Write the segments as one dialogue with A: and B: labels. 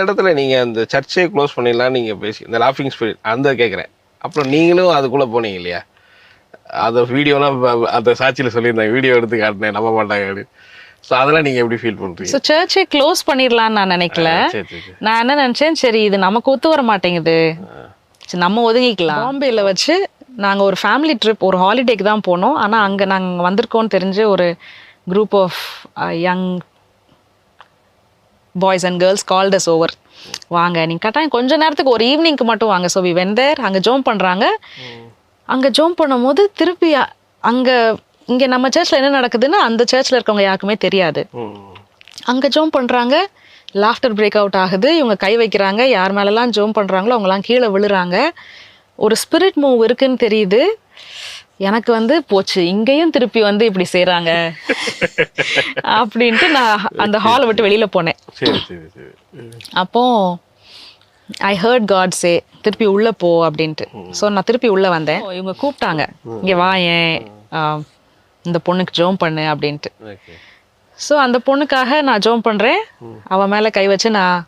A: இடத்துல நீங்க அந்த சர்ச்சையை க்ளோஸ் பண்ணிடலாம் நீங்க பேசி இந்த லாஃபிங் ஸ்பிரிட் அந்த கேட்குறேன் அப்புறம் நீங்களும் அதுக்குள்ள போனீங்க இல்லையா? அந்த வீடியோலாம் அந்த சாட்சியில் சொல்லியிருந்தாங்க வீடியோ எடுத்து காட்டினேன் நம்ப மாட்டாங்க ஸோ அதெல்லாம் நீங்க எப்படி ஃபீல் பண்றீங்க?
B: ஸோ சர்ச்சை க்ளோஸ் பண்ணிடலான்னு நான் நினைக்கல. நான் என்ன நினச்சேன் சரி இது நமக்கு ஒத்து வர மாட்டேங்குது. சரி நம்ம ஒதுங்கிக்கலாம். பாம்பேல வச்சு நாங்கள் ஒரு ஃபேமிலி ட்ரிப் ஒரு ஹாலிடேக்கு தான் போனோம். ஆனால் அங்கே நாங்கள் வந்திருக்கோம்னு தெரிஞ்சு ஒரு group of young boys and girls called us over வாங்க நீங்கள் கட்டாயம் கொஞ்ச நேரத்துக்கு ஒரு ஈவினிங்க்கு மட்டும் வாங்க. ஸோ வி வெந்தர் அங்கே ஜோம் பண்ணுறாங்க அங்கே ஜோம் பண்ணும்போது திருப்பி அங்கே இங்கே நம்ம சர்ச்சில் என்ன நடக்குதுன்னு அந்த சர்ச்சில் இருக்கவங்க யாருக்குமே தெரியாது. அங்கே ஜோம் பண்ணுறாங்க லாஃப்டர் பிரேக் அவுட் ஆகுது. இவங்க கை வைக்கிறாங்க. யார் மேலெல்லாம் ஜோம் பண்ணுறாங்களோ அவங்களாம் கீழே விழுறாங்க. ஒரு ஸ்பிரிட் மூவ் இருக்குன்னு தெரியுது. எனக்கு வந்து போச்சு. இங்கேயும் திருப்பி வந்து இப்படி செய்கிறாங்க அப்படின்ட்டு நான் அந்த ஹாலை விட்டு வெளியில் போனேன்.
A: சரி சரி சரி. ம்.
B: அப்போ ஐ ஹர்ட் காட் சே திருப்பி உள்ள போ அப்படின்ட்டு. ஸோ நான் திருப்பி உள்ள வந்தேன். இவங்க கூப்பிட்டாங்க. இங்க வா ஏன் இந்த பொண்ணுக்கு ஜோம் பண்ணு அப்படின்ட்டு. ஸோ அந்த பொண்ணுக்காக நான் ஜோம் பண்றேன். அவ மேல கை வச்சு நான்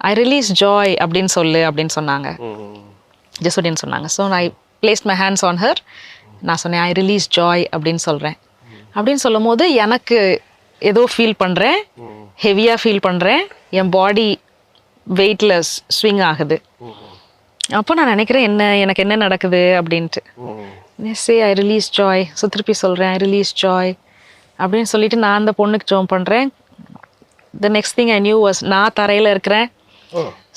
B: ஐ ரிலீஸ் ஜாய் அப்படின்னு சொல்லு அப்படின்னு சொன்னாங்க. ஜெசுடின்னு சொன்னாங்க. ஸோ நான் placed my hands on her நான் சொன்னேன் ஐ ரிலீஸ் ஜாய் அப்படின்னு சொல்கிறேன் அப்படின்னு சொல்லும் போது எனக்கு ஏதோ ஃபீல் பண்ணுறேன் ஹெவியாக ஃபீல் பண்ணுறேன் என் பாடி வெயிட்லெஸ் ஸ்விங் ஆகுது. அப்போ நான் நினைக்கிறேன் என்ன எனக்கு என்ன நடக்குது? அப்படின்ட்டு. Say I release joy so திருப்பி சொல்கிறேன் ஐ ரிலீஸ் ஜாய் அப்படின்னு சொல்லிட்டு நான் அந்த பொண்ணுக்கு ஜோம் பண்ணுறேன் the next thing I knew was நான் தரையில் இருக்கிறேன்.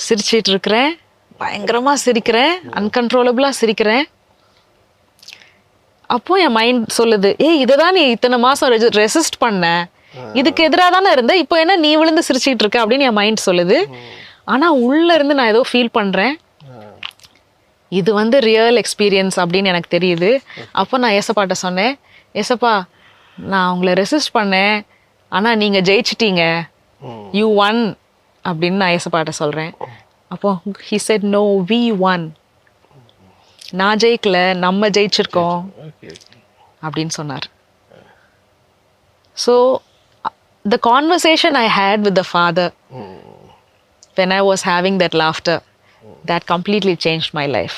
B: சிரிச்சிட்டு இருக்கிறேன். பயங்கரமா சிரிக்கிறேன். அன்கன்ட்ரோலபிளா சிரிக்கிறேன். அப்போ என் மைண்ட் சொல்லுது ஏய் இதை தான் நீ இத்தனை மாசம் ரெசிஸ்ட் பண்ண. இதுக்கு எதிராக தானே இருந்த? இப்போ என்ன நீ விழுந்து சிரிச்சிட்டு இருக்க? அப்படின்னு என் மைண்ட் சொல்லுது. ஆனா உள்ள இருந்து நான் ஏதோ ஃபீல் பண்றேன். இது வந்து ரியல் எக்ஸ்பீரியன்ஸ் அப்படின்னு எனக்கு தெரியுது. அப்போ நான் ஏசப்பாட்ட சொன்னேன் ஏசப்பா நான் உங்களை ரெசிஸ்ட் பண்ணேன். ஆனா நீங்க ஜெயிச்சிட்டீங்க. யூ ஒன் அப்படின்னு நான் ஏசப்பாட்ட சொல்கிறேன் அப்போ he said no we won நான் ஜெயிக்கல நம்ம ஜெயிச்சிருக்கோம் அப்படின்னு சொன்னார். So the conversation I had with the father
A: hmm.
B: When I was having that laughter that completely changed my life.